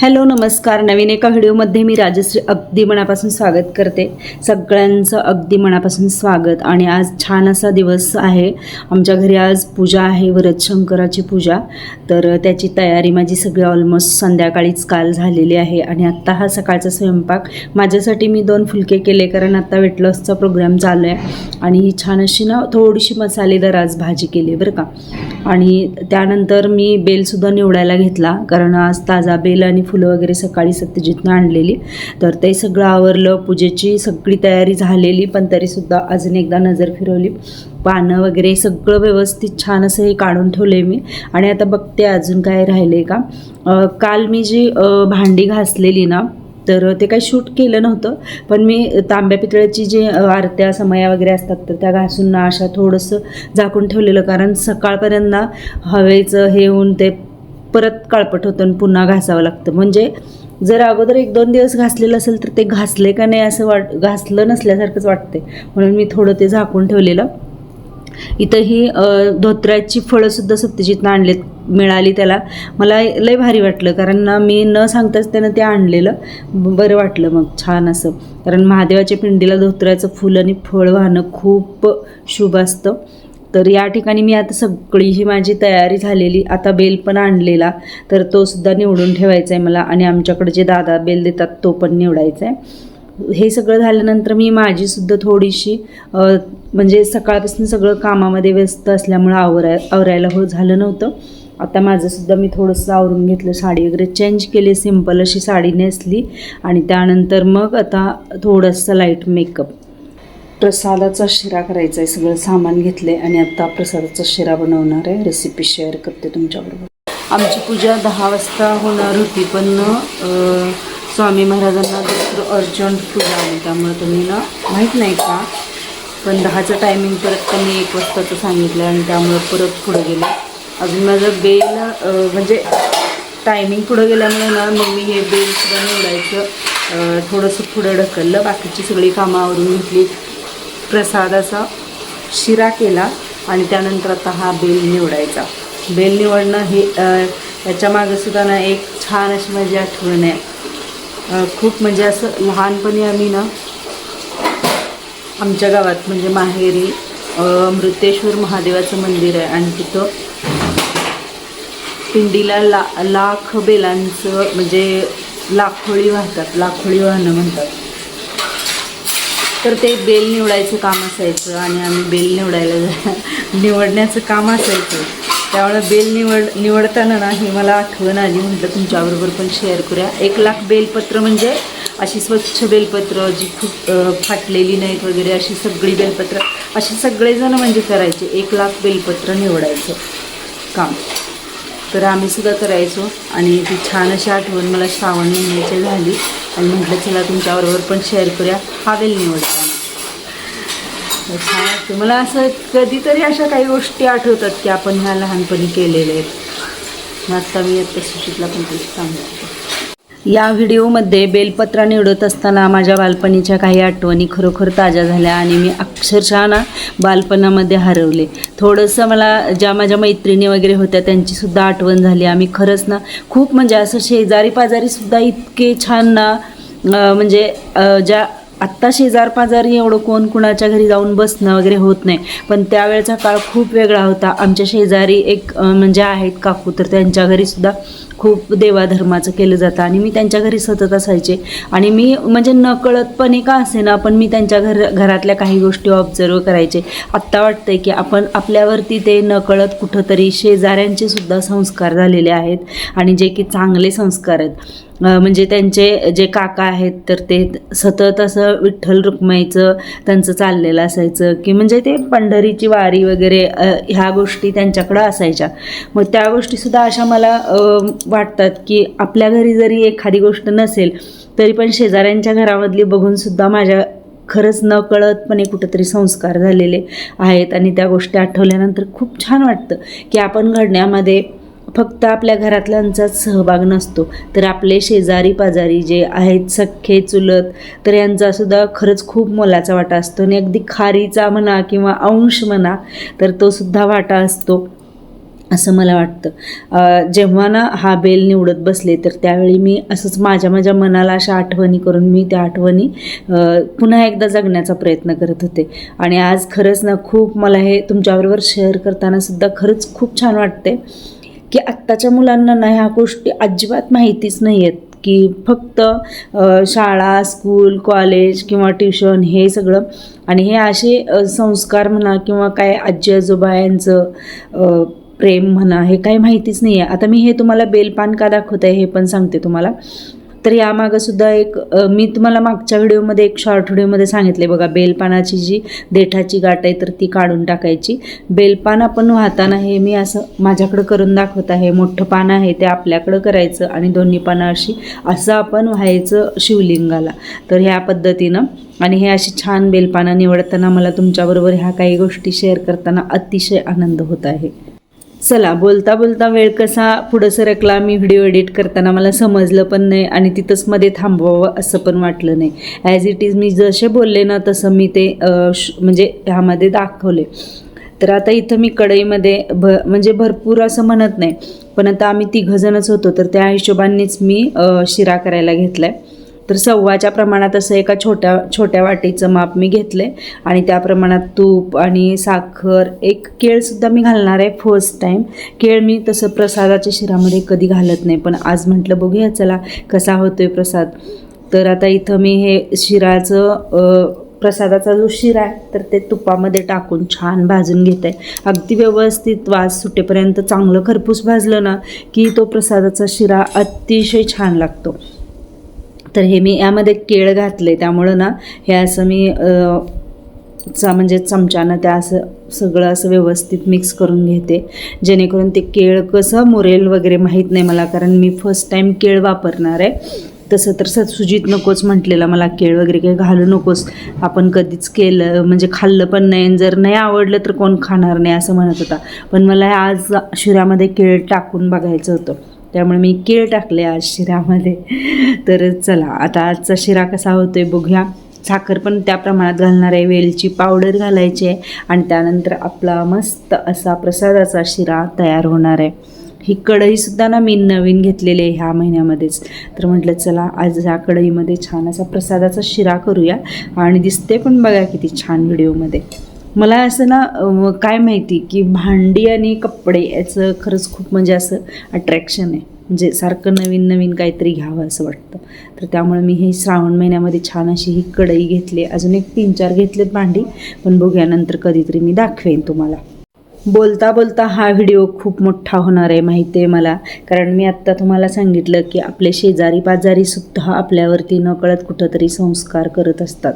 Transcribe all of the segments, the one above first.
Hello नमस्कार. नवीन एका व्हिडिओमध्ये मी राजश्री अगदी मनापासून स्वागत करते. सगळ्यांचं अगदी मनापासून स्वागत. आणि आज छान असा दिवस आहे. आमच्या घरी आज पूजा आहे वरद शंकराची पूजा. तर त्याची तयारी माझी सगळी ऑलमोस्ट संध्याकाळीच काल झालेली आहे. आणि आत्ता हा सकाळचा स्वयंपाक. माझ्यासाठी मी दोन फुलके केले कारण आत्ता वेट लॉसचा प्रोग्राम चालू आहे. आणि ही छान अशी ना थोडीशी मसालेदार आज भाजी केली बरं का. आणि त्यानंतर मी बेलसुद्धा निवडायला घेतला कारण आज ताजा बेल आणि फुलं वगैरे सकाळी सत्यजितनं आणलेली. तर ते सगळं आवरलं पूजेची सगळी तयारी झालेली पण तरीसुद्धा अजून एकदा नजर फिरवली. पानं वगैरे सगळं व्यवस्थित छान असं हे काढून ठेवले मी. आणि आता बघते अजून काय राहिले का. काल मी जी भांडी घासलेली ना तर ते काही शूट केलं नव्हतं. पण मी तांब्या पितळ्याची जी आरत्या समया वगैरे असतात तर त्या घासून ना अशा थोडंसं झाकून ठेवलेलं. कारण सकाळपर्यंत ना हवेचं हे होऊन ते परत काळपट होतं आणि पुन्हा घासावं लागतं. म्हणजे जर अगोदर एक दोन दिवस घासलेलं असेल तर ते घासले का नाही असं वाट घासलं नसल्यासारखंच वाटते म्हणून मी थोडं ते झाकून ठेवलेलं. इथं ही धोत्र्याची फळंसुद्धा सत्यजितनं आणलेत मिळाली त्याला. मला लय भारी वाटलं कारण ना मी न सांगताच त्यानं ते आणलेलं. बरं वाटलं मग छान असं. कारण महादेवाच्या पिंडीला धोत्र्याचं फुल आणि फळ वाहणं खूप शुभ असतं. तर या ठिकाणी मी आता सगळी ही माझी तयारी झालेली आता बेल पण आणलेला तर तो सुद्धा निवडून ठेवायचा आहे मला आणि आमच्याकडे जे दादा बेल देतात तो पण निवडायचा आहे हे सगळं झाल्यानंतर मी माझीसुद्धा थोडीशी म्हणजे सकाळपासून सगळं कामामध्ये व्यस्त असल्यामुळं आवराय आवरायला हो झालं नव्हतं. आता माझंसुद्धा मी थोडंसं आवरून घेतलं साडी वगैरे चेंज केली सिंपल अशी साडी नेसली आणि त्यानंतर मग आता थोडंसं लाइट मेकअप प्रसादाचा शिरा करायचा आहे सगळं सामान घेतले आणि आता प्रसादाचा शिरा बनवणार आहे. रेसिपी शेअर करते तुमच्याबरोबर. आमची पूजा दहा वाजता होणार होती पण स्वामी महाराजांना दुसरं अर्जंट पूजा आहे त्यामुळे तुम्ही ना माहीत नाही का? पण दहाचं टायमिंग परत त्यांनी एक वाजताचं सांगितलं आणि त्यामुळं परत पुढं गेलं. अजून माझं बेल म्हणजे टायमिंग पुढं गेल्यामुळे ना मग मी हे बेलसुद्धा निवडायचं थोडंसं पुढं ढकललं बाकीची सगळी कामावरून घेतली. प्रसादाचा शिरा केला आणि त्यानंतर आता हा बेल निवडायचा. बेल निवडणं हे याच्या मागं सुद्धा ना एक छान अशी माझी आठवण आहे. खूप म्हणजे असं लहानपणी आम्ही ना आमच्या गावात म्हणजे माहेरी मृतेश्वर महादेवाचं मंदिर आहे आणि तिथं पिंडीला ला लाख बेलांचं म्हणजे लाखोळी वाहतात लाखोळी वाहनं म्हणतात. तर ते बेल निवडायचं काम असायचं आणि आम्ही बेल निवडायला निवडण्याचं काम असायचं. त्यामुळे बेल निवड निवडताना ना हे मला आठवण आली. म्हटलं तुमच्याबरोबर पण शेअर करूया. एक लाख बेलपत्र म्हणजे अशी स्वच्छ बेलपत्र जी खूप फाटलेली नाहीत वगैरे अशी सगळी बेलपत्र अशी सगळेजण म्हणजे करायचे. एक लाख बेलपत्र निवडायचं. काम. तर आम्ही सुद्धा करायचो आणि ती छान अशी आठवण मला श्रावण महिन्याची झाली. आणि म्हटलं चला तुमच्याबरोबर पण शेअर करूया. हा वेल निवडताना छान वाटतं मला असं कधीतरी अशा काही गोष्टी आठवतात की आपण ह्या लहानपणी केलेल्या आहेत. मग आत्ता मी आता सुशितला पण तेच सांगते. या व्हिडिओमध्ये बेलपत्रा निवडत असताना माझ्या बालपणीच्या काही आठवणी खरोखर ताज्या झाल्या आणि मी अक्षरशः ना बालपणामध्ये हरवले. थोडंसं मला ज्या माझ्या मैत्रिणी वगैरे होत्या त्यांचीसुद्धा आठवण झाली. आम्ही खरंच ना खूप म्हणजे असं शेजारी पाजारीसुद्धा इतके छान ना म्हणजे ज्या आत्ता शेजार पाजारी एवढं कोण कुणाच्या घरी जाऊन बसणं वगैरे होत नाही. पण त्यावेळचा काळ खूप वेगळा होता. आमच्या शेजारी एक म्हणजे आहेत काकू तर त्यांच्या घरीसुद्धा खूप देवाधर्माचं केलं जातं आणि मी त्यांच्या घरी सतत असायचे. आणि मी म्हणजे नकळतपणे का असे ना पण मी त्यांच्या घर घरातल्या काही गोष्टी ऑब्झर्व करायचे. आत्ता वाटतंय की आपण आपल्यावरती ते नकळत कुठंतरी शेजाऱ्यांचे सुद्धा संस्कार झालेले आहेत आणि जे की चांगले संस्कार आहेत. म्हणजे त्यांचे जे काका आहेत तर ते सतत असं विठ्ठल रुक्माईचं त्यांचं चाललेलं असायचं की म्हणजे ते पंढरीची वारी वगैरे ह्या गोष्टी त्यांच्याकडं असायच्या. मग त्या गोष्टीसुद्धा अशा मला वाटतात की आपल्या घरी जरी एखादी गोष्ट नसेल तरी पण शेजाऱ्यांच्या घरामधली बघूनसुद्धा माझ्या खरंच न कळतपणे कुठंतरी संस्कार झालेले आहेत. आणि त्या गोष्टी आठवल्यानंतर खूप छान वाटतं की आपण घडण्यामध्ये फक्त आपल्या घरातल्यांचाच सहभाग नसतो. तर आपले शेजारी पाजारी जे आहेत सख्खे चुलत तर यांचासुद्धा खरंच खूप मोलाचा वाटा असतो. आणि अगदी खारीचा म्हणा किंवा अंश म्हणा तर तो सुद्धा वाटा असतो. असं मला वाटतं. जेव्हा ना हा बेल निवडत बसले तर त्यावेळी मी असंच माझ्या माझ्या मनाला अशा आठवणी करून मी त्या आठवणी पुन्हा एकदा जगण्याचा प्रयत्न करत होते. आणि आज खरंच ना खूप मला हे तुमच्याबरोबर शेअर करताना सुद्धा खरंच खूप छान वाटते की आत्ताच्या मुलांना ना ह्या गोष्टी अजिबात माहितीच नाही आहेत की फक्त शाळा स्कूल कॉलेज किंवा ट्युशन हे सगळं. आणि हे असे संस्कार म्हणा किंवा काय आजी आजोबा यांचं प्रेम म्हणा हे काही माहितीच नाही आहे आता मी हे तुम्हाला बेलपान का दाखवत आहे हे पण सांगते तुम्हाला. तर यामागंसुद्धा एक मी तुम्हाला मागच्या व्हिडिओमध्ये एक शॉर्ट व्हिडिओमध्ये सांगितले बघा बेलपानाची जी देठाची गाठ आहे तर ती काढून टाकायची. बेलपान आपण वाहताना हे मी असं माझ्याकडं करून दाखवत आहे. मोठं पान आहे ते आपल्याकडं करायचं आणि दोन्ही पानं अशी असं आपण व्हायचं शिवलिंगाला. तर ह्या पद्धतीनं आणि हे अशी छान बेलपानं निवडताना मला तुमच्याबरोबर ह्या काही गोष्टी शेअर करताना अतिशय आनंद होत आहे. चला बोलता बोलता वेळ कसा? पुढं सरकला मी व्हिडिओ एडिट करताना मला समजलं पण नाही आणि तिथंच मध्ये थांबवावं असं पण वाटलं नाही. ॲज इट इज मी जसे बोलले ना तसं मी ते श- म्हणजे ह्यामध्ये दाखवले. तर आता इथं मी कढईमध्ये भ म्हणजे भरपूर असं म्हणत नाही. पण आता आम्ही तिघंजणच होतो तर त्या हिशोबानेच मी शिरा करायला घेतला आहे तर सव्वाच्या प्रमाणात असं एका छोट्या छोट्या वाटीचं माप मी घेतलं आहे आणि त्या प्रमाणात तूप आणि साखर एक केळसुद्धा मी घालणार आहे फर्स्ट टाईम केळ मी तसं प्रसादाच्या शिरामध्ये कधी घालत नाही पण आज म्हटलं बघूया चला कसा होतोय प्रसाद. तर आता इथं मी हे शिराचं प्रसादाचा जो शिरा आहे तर ते तुपामध्ये टाकून छान भाजून घेत. आहे अगदी व्यवस्थित वास सुटेपर्यंत चांगलं खरपूस भाजलं ना की तो प्रसादाचा शिरा अतिशय छान लागतो. तर हे मी यामध्ये केळ घातले त्यामुळं ना हे असं मी चा म्हणजे चमच्यानं त्या असं सगळं असं व्यवस्थित मिक्स करून घेते. जेणेकरून ते केळ कसं मुरेल वगैरे माहीत नाही मला कारण मी फर्स्ट टाईम केळ वापरणार आहे. तसं तर सतसुजीत नकोच म्हटलेलं मला केळ वगैरे काही घालू नकोस. आपण कधीच केलं म्हणजे खाल्लं पण नाही आणि जर नाही आवडलं तर कोण खाणार नाही असं म्हणत होता. पण मला आज शिऱ्यामध्ये केळ टाकून बघायचं होतं. त्यामुळे मी केळ टाकले आज शिरामध्ये. तर चला आता आजचा शिरा कसा होतोय बघूया. साखर पण त्या प्रमाणात घालणार आहे वेलची पावडर घालायची आहे आणि त्यानंतर आपला मस्त असा प्रसादाचा शिरा तयार होणार आहे. ही कढईसुद्धा ना मी नवीन घेतलेली आहे ह्या महिन्यामध्येच. तर म्हटलं चला आज ह्या कढईमध्ये छान असा प्रसादाचा शिरा करूया. आणि दिसते पण बघा किती छान व्हिडिओमध्ये. मला असं ना काय माहिती की भांडी आणि कपडे याचं खरंच खूप म्हणजे असं अट्रॅक्शन आहे. म्हणजे सारखं नवीन नवीन काहीतरी घ्यावं असं वाटतं. तर त्यामुळे मी हे श्रावण महिन्यामध्ये छान अशी ही कढई घेतली. अजून एक तीन चार घेतलेत भांडी. पण बघूया नंतर कधीतरी मी दाखवेन तुम्हाला. बोलता बोलता हा व्हिडिओ खूप मोठा होणार आहे माहिती आहे मला. कारण मी आत्ता तुम्हाला सांगितलं की आपले शेजारी पाजारी सुद्धा आपल्यावरती नकळत कुठंतरी संस्कार करत असतात.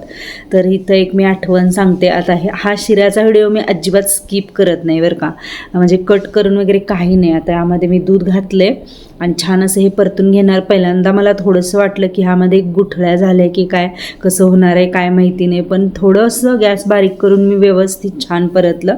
तर इथं एक मी आठवण सांगते. आता हे हा शिऱ्याचा व्हिडिओ मी अजिबात स्किप करत नाही बरं का. म्हणजे कट करून वगैरे काही नाही. आता यामध्ये मी दूध घातलं आहे आणि छान असं हे परतून घेणार. पहिल्यांदा मला थोडंसं वाटलं की ह्यामध्ये गुठळ्या झाल्या की काय कसं होणार आहे काय माहिती नाही. पण थोडंसं गॅस बारीक करून मी व्यवस्थित छान परतलं.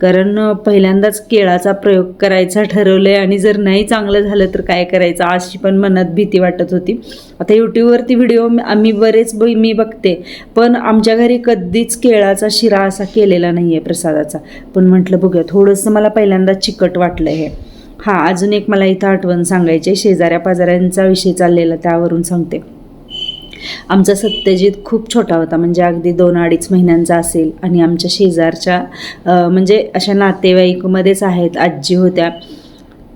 कारण पहिल्यांदाच केळाचा प्रयोग करायचा ठरवलं आहे आणि जर नाही चांगलं झालं तर काय करायचं अशी पण मनात भीती वाटत होती. आता यूट्यूबवरती व्हिडिओ आम्ही बरेच ब मी बघते पण आमच्या घरी कधीच केळाचा शिरा असा केलेला नाही आहे प्रसादाचा. पण म्हटलं बघूया थोडंसं मला पहिल्यांदा चिकट वाटलं हे. हां अजून एक मला इथं आठवण सांगायची आहे शेजाऱ्या पाजाऱ्यांचा विषय चाललेला त्यावरून सांगते. आमचा सत्यजित खूप छोटा होता म्हणजे अगदी दोन अडीच महिन्यांचा असेल. आणि आमच्या शेजारच्या म्हणजे अशा नातेवाईकमध्येच आहेत आजी होत्या.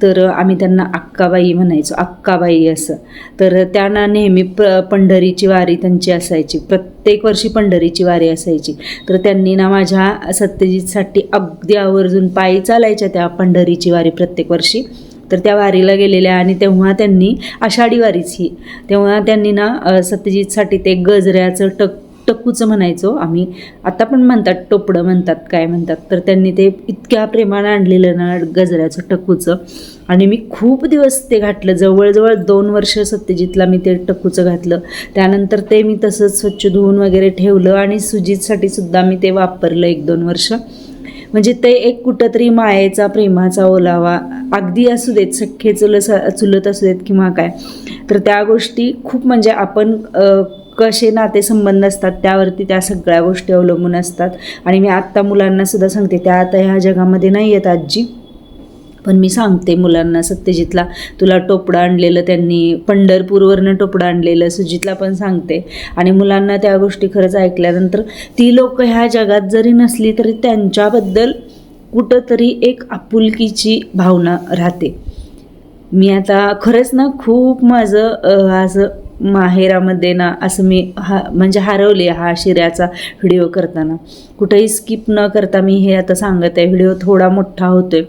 तर आम्ही त्यांना अक्काबाई म्हणायचो अक्काबाई असं. तर त्यांना नेहमी प पंढरीची वारी त्यांची असायची. प्रत्येक वर्षी पंढरीची वारी असायची. तर त्यांनी ना माझ्या सत्यजितसाठी अगदी आवर्जून पायी चालायच्या त्या पंढरीची वारी प्रत्येक वर्षी. तर त्या वारीला गेलेल्या आणि तेव्हा त्यांनी आषाढी वारीच ही तेव्हा त्यांनी ना सत्यजितसाठी ते गजऱ्याचं टक टक्कूचं म्हणायचो आम्ही. आता पण म्हणतात टोपडं म्हणतात काय म्हणतात. तर त्यांनी ते इतक्या प्रेमानं आणलेलं ना गजऱ्याचं टक्कूचं आणि मी खूप दिवस ते घातलं. जवळजवळ दोन वर्ष सत्यजितला मी ते टक्कूचं घातलं. त्यानंतर ते मी तसंच स्वच्छ धुवून वगैरे ठेवलं आणि सुजितसाठी सुद्धा मी ते वापरलं एक दोन वर्ष. म्हणजे ते एक कुठंतरी मायेचा प्रेमाचा ओलावा. अगदी असू देत सख्खे चुलस चुलत असू देत किंवा काय. तर त्या गोष्टी खूप म्हणजे आपण कसे नातेसंबंध असतात त्यावरती त्या सगळ्या गोष्टी अवलंबून असतात. आणि मी आत्ता मुलांना सुद्धा सांगते त्या आता ह्या जगामध्ये नाही आहेत आजी. पण मी सांगते मुलांना सत्यजितला. तुला टोपडं आणलेलं त्यांनी पंढरपूरवरनं टोपडं आणलेलं सुजितला पण सांगते. आणि मुलांना त्या गोष्टी खरंच ऐकल्यानंतर ती लोक ह्या जगात जरी नसली तरी त्यांच्याबद्दल कुठंतरी एक आपुलकीची भावना राहते. मी आता खरंच ना खूप माझं असं माहेरामध्ये ना असं मी हा म्हणजे हरवले हा शिऱ्याचा व्हिडिओ करताना. कुठेही स्किप न करता मी हे आता सांगत आहे व्हिडिओ थोडा मोठा होतोय.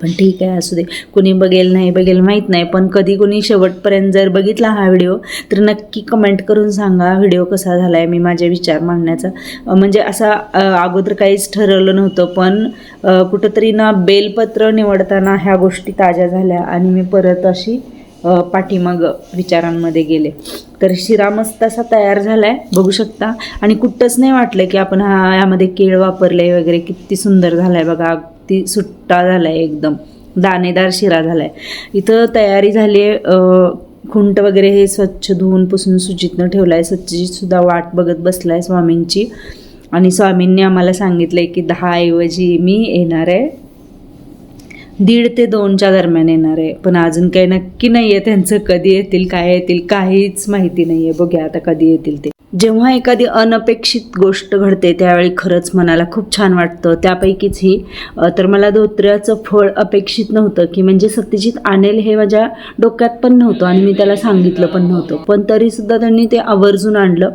पण ठीक आहे असू दे. कुणी बघेल नाही बघेल माहीत नाही पण कधी कुणी शेवटपर्यंत जर बघितला हा व्हिडिओ तर नक्की कमेंट करून सांगा व्हिडिओ कसा झाला आहे मी माझे विचार मांडण्याचा. म्हणजे असा अगोदर काहीच ठरवलं नव्हतं पण कुठंतरी ना बेलपत्र निवडताना ह्या गोष्टी ताज्या झाल्या आणि मी परत अशी पाठीमाग विचारांमध्ये गेले. तर शिरा मस्त असा तयार झाला आहे बघू शकता. आणि कुठंच नाही वाटलं की आपण हा यामध्ये केळ वापरले वगैरे किती सुंदर झाला आहे बघा. अगदी सुट्टा झाला आहे एकदम. दाणेदार शिरा झाला आहे इथं तयारी झाली आहे खुंट वगैरे हे स्वच्छ धुवून पुसून सुचितनं ठेवलं आहे सच्चितसुद्धा वाट बघत बसला आहे स्वामींची. आणि स्वामींनी आम्हाला सांगितलं आहे की दहा ऐवजी मी येणार आहे. दीड ते दोनच्या दरम्यान येणार आहे. पण अजून काही नक्की नाही आहे. त्यांचं कधी येतील काय येतील काहीच माहिती नाही आहे. बघूया आता कधी येतील ते. जेव्हा एखादी अनपेक्षित गोष्ट घडते त्यावेळी खरंच मनाला खूप छान वाटतं. त्यापैकीच ही तर मला धोत्र्याचं फळ अपेक्षित नव्हतं की म्हणजे सत्यजित आणेल हे माझ्या डोक्यात पण नव्हतं आणि मी त्याला सांगितलं पण नव्हतं. पण तरीसुद्धा त्यांनी ते आवर्जून आणलं.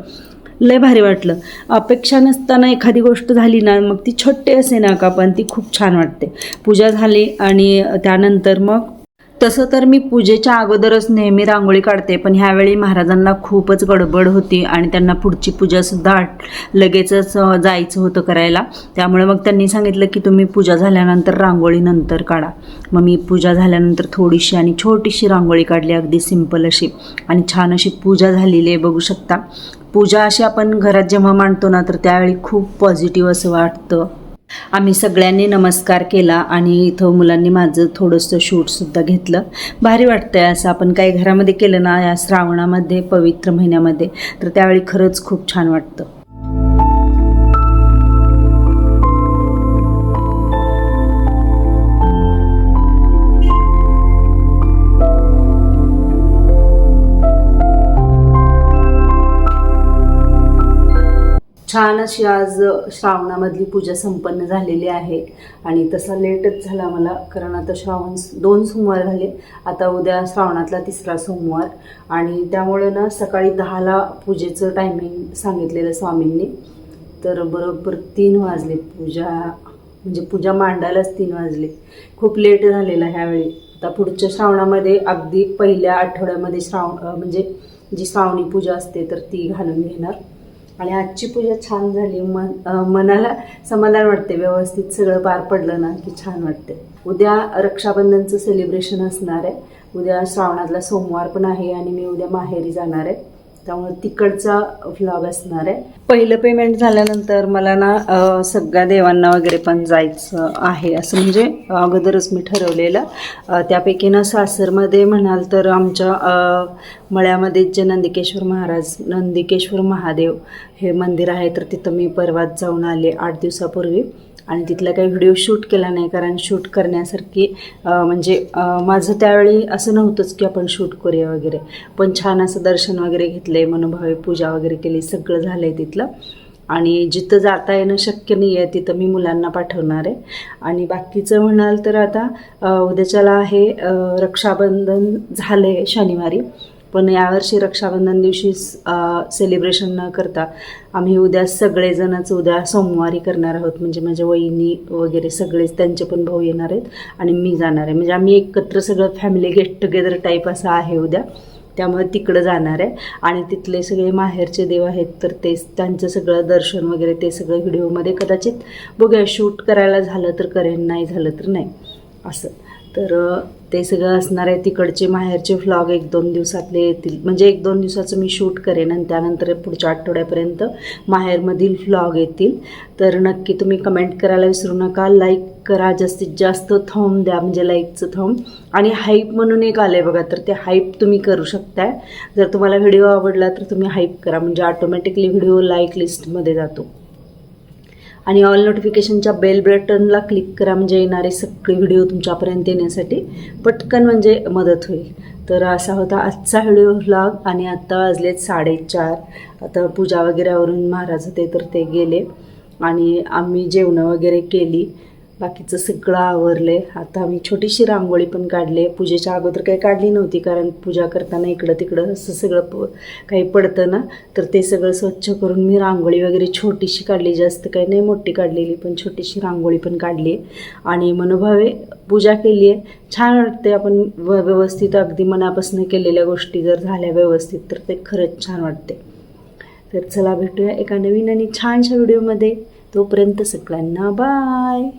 लय भारी वाटलं. अपेक्षा नसताना एखादी गोष्ट झाली ना मग ती छोटे असे ना का पण ती खूप छान वाटते. पूजा झाली आणि त्यानंतर मग तसं तर मी पूजेच्या अगोदरच नेहमी रांगोळी काढते पण ह्यावेळी महाराजांना खूपच गडबड होती आणि त्यांना पुढची पूजासुद्धा आठ- लगेचच जायचं होतं करायला. त्यामुळे मग त्यांनी सांगितलं की तुम्ही पूजा झाल्यानंतर रांगोळीनंतर काढा. मग मी पूजा झाल्यानंतर थोडीशी आणि छोटीशी रांगोळी काढली अगदी सिंपल अशी. आणि छान अशी पूजा झालेली आहे बघू शकता. पूजा अशी आपण घरात जेव्हा मांडतो ना तर त्यावेळी खूप पॉझिटिव्ह असं वाटतं. आम्ही सगळ्यांनी नमस्कार केला आणि इथं मुलांनी माझं थोडंसं शूटसुद्धा घेतलं. भारी वाटतंय असं आपण काही घरामध्ये केलं ना या श्रावणामध्ये पवित्र महिन्यामध्ये तर त्यावेळी खरंच खूप छान वाटतं. छान अशी आज श्रावणामधली पूजा संपन्न झालेली आहे. आणि तसा लेटच झाला मला कारण आता श्रावण दोन सोमवार झाले. आता उद्या श्रावणातला तिसरा सोमवार. आणि त्यामुळे ना सकाळी दहाला पूजेचं टायमिंग सांगितलेलं स्वामींनी. तर बरोबर तीन वाजले पूजा म्हणजे पूजा मांडायलाच तीन वाजले. खूप लेट झालेला ह्यावेळी. आता पुढच्या श्रावणामध्ये अगदी पहिल्या आठवड्यामध्ये श्रावण म्हणजे जी श्रावणी पूजा असते तर ती घालून घेणार. आणि आजची पूजा छान झाली. मन मनाला समाधान वाटते. व्यवस्थित सगळं पार पडलं ना की छान वाटते. उद्या रक्षाबंधनचं सेलिब्रेशन असणार आहे. उद्या श्रावणातला सोमवार पण आहे आणि मी उद्या माहेरी जाणार आहे. त्यामुळे तिकडचा व्लॉग असणार आहे. पहिलं पेमेंट झाल्यानंतर मला ना सगळ्या देवांना वगैरे पण जायचं आहे असं म्हणजे अगोदरच मी ठरवलेलं. त्यापैकी ना सासरमध्ये म्हणाल तर आमच्या मळ्यामध्ये जे नंदिकेश्वर महाराज नंदिकेश्वर महादेव हे मंदिर आहे तर तिथं मी परवाच जाऊन आले आठ दिवसापूर्वी. आणि तिथला काही व्हिडिओ शूट केला नाही कारण शूट करण्यासारखी म्हणजे माझं त्यावेळी असं नव्हतंच की आपण शूट करूया वगैरे. पण छान असं दर्शन वगैरे घेतलंय मनोभावे पूजा वगैरे केली सगळं झालं आहे तिथलं. आणि जिथं जाता येणं शक्य नाही आहे तिथं मी मुलांना पाठवणार आहे. आणि बाकीचं म्हणाल तर आता उद्याच्याला आहे रक्षाबंधन झालं आहे शनिवारी. पण यावर्षी रक्षाबंधन दिवशी सेलिब्रेशन न करता आम्ही उद्या सगळेजणच उद्या सोमवारी करणार आहोत. म्हणजे माझ्या वहिनी वगैरे सगळेच त्यांचे पण भाऊ येणार आहेत आणि मी जाणार आहे. म्हणजे आम्ही एकत्र सगळं फॅमिली गेट टुगेदर टाईप असं आहे उद्या. त्यामुळे तिकडं जाणार आहे. आणि तिथले सगळे माहेरचे देव आहेत तर ते त्यांचं सगळं दर्शन वगैरे ते सगळं व्हिडिओमध्ये कदाचित बघूया. शूट करायला झालं तर करेन नाही झालं तर नाही. असं. तर ते सगळं असणार आहे तिकडचे माहेरचे फ्लॉग एक दोन दिवसातले येतील. म्हणजे एक दोन दिवसाचं मी शूट करेन आणि त्यानंतर पुढच्या आठवड्यापर्यंत माहेरमधील फ्लॉग येतील. तर नक्की तुम्ही कमेंट करायला विसरू नका. लाईक करा जास्तीत जास्त थंब द्या म्हणजे लाईकचं थंब आणि हाईप म्हणून एक आलं आहे बघा तर ते हाईप तुम्ही करू शकताय. जर तुम्हाला व्हिडिओ आवडला तर तुम्ही हाईप करा. म्हणजे ऑटोमॅटिकली व्हिडिओ लाईक लिस्टमध्ये जातो. आणि ऑल नोटिफिकेशनच्या बेल बटनला क्लिक करा म्हणजे येणारे सगळे व्हिडिओ तुमच्यापर्यंत येण्यासाठी पटकन म्हणजे मदत होईल. तर असा होता आजचा व्हिडिओ व्लॉग. आणि आत्ता वाजलेत साडेचार. आता पूजा वगैरेवरून महाराज होते तर ते गेले. आणि आम्ही जेवणं वगैरे केली. बाकीचं सगळं आवरले आता आम्ही छोटीशी रांगोळी पण काढली. पूजेच्या अगोदर काही काढली नव्हती कारण पूजा करताना इकडं तिकडं असं सगळं प काही पडतं ना. तर ते सगळं स्वच्छ करून मी रांगोळी वगैरे छोटीशी काढली. जास्त काही नाही मोठी काढलेली पण छोटीशी रांगोळी पण काढली. आणि मनोभावे पूजा केली आहे. छान वाटते आपण व व्यवस्थित अगदी मनापासून केलेल्या गोष्टी जर झाल्या व्यवस्थित तर ते खरंच छान वाटते तर चला भेटूया एका नवीन आणि छानशा व्हिडिओमध्ये. तोपर्यंत सगळ्यांना बाय!